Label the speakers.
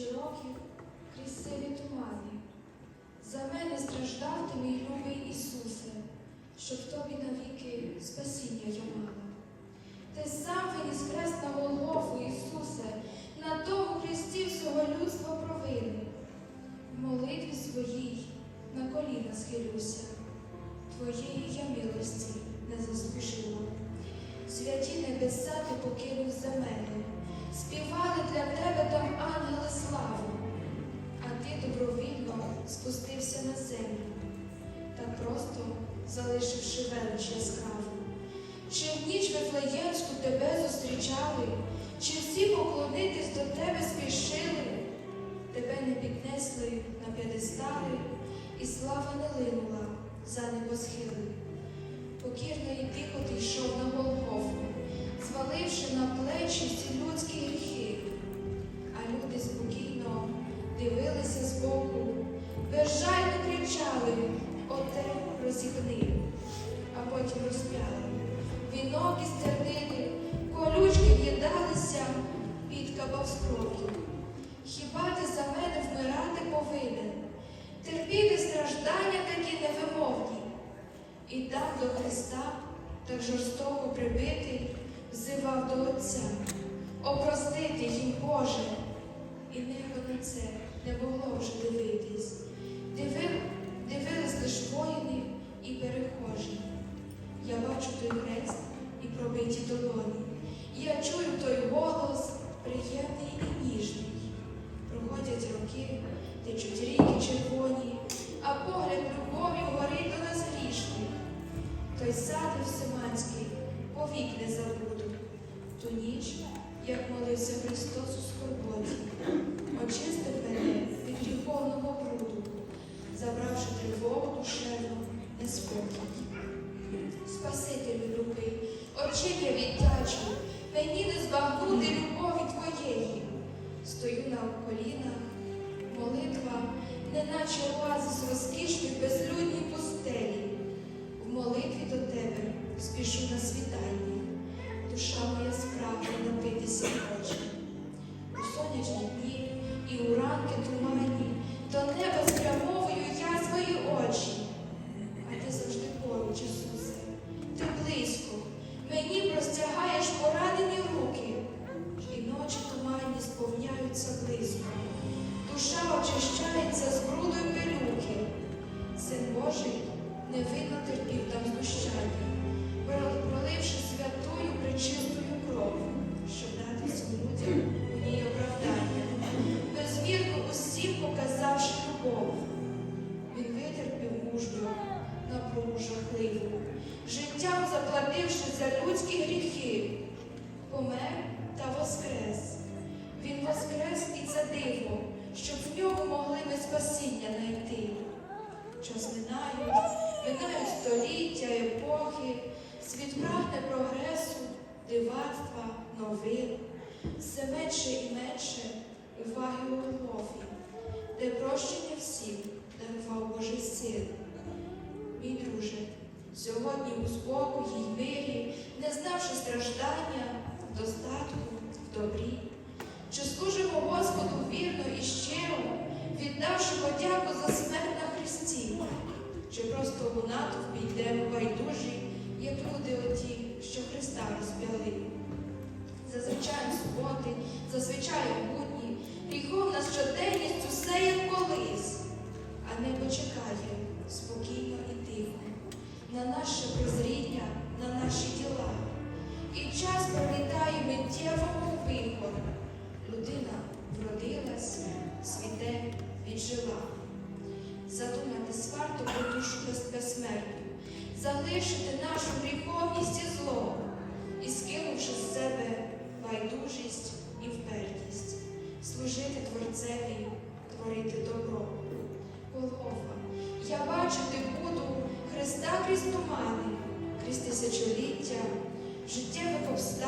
Speaker 1: тисячі років крізь сиві тумани. За мене страждав ти, мій любий Ісусе, щоб тобі навіки спасіння я мала. Ти сам виніс хрест на Голгофу, Ісусе, на тому хресті всього людства провини. В молитві своїй на коліна схилюся, Твоєї я милості не заслужила. Святі небеса ти покинув за мене, співали спустився на землю, так просто залишивши велич яскраву. Чи в ніч Вифлеємську тебе зустрічали, чи всі поклонитись до тебе спішили, тебе не піднесли на п'єдестали, і слава не линула за небосхили. Покірно і тихо ти йшов на Голгофу, зваливши на плечі всі людські гріхи, а люди спокійно дивилися збоку, безжально кричали Оте розігни, а потім розп'яли. Вінок із тернини, колючки в'їдалися, підкабав скроки. Хіба ти за мене вмирати повинен? Терпіти страждання такі невимовні. І там до Христа, так жорстоко прибитий, взивав до Отця, опростити їм Боже. І небо на це не могло вже дивитись. Дивились лиш воїни і перехожі. Я бачу той хрест і пробиті долоні. Я чую той голос, приємний і ніжний. Проходять роки, течуть ріки червоні, а погляд любові горить до нас грішних. Той сад Всеманський повік не забуду. Ту ніч, як молився Стою на колінах, молитва, неначе оазис розкішний в безлюдній пустелі. В молитві до тебе спішу на світанні, душа століття, епохи, світ прагне прогресу, дивацтва, новин, все менше і менше уваги у Голгофі, де прощення всім дарував Божий син. Мій друже, сьогодні у спокої й мирі, не знавши страждання, в достатку, в добрі, чи служимо Господу вірно і Христа розп'яли. Зазвичай суботи, зазвичай будні, гріховна щоденність усе як колись, а небо чекає спокійно і тихо на наше прозріння, на наші діла. І час пролітає миттєво мов вихор. Людина вродилась, світе віджила. Задуматись варто про душу без- безсмертну, залишити нашу гріховність і зло, і скинувши з себе байдужість і впертість, служити Творцеві, творити добро. Голова, я бачити буду Христа крізь тумани, крізь тисячоліття, життєвих обставинах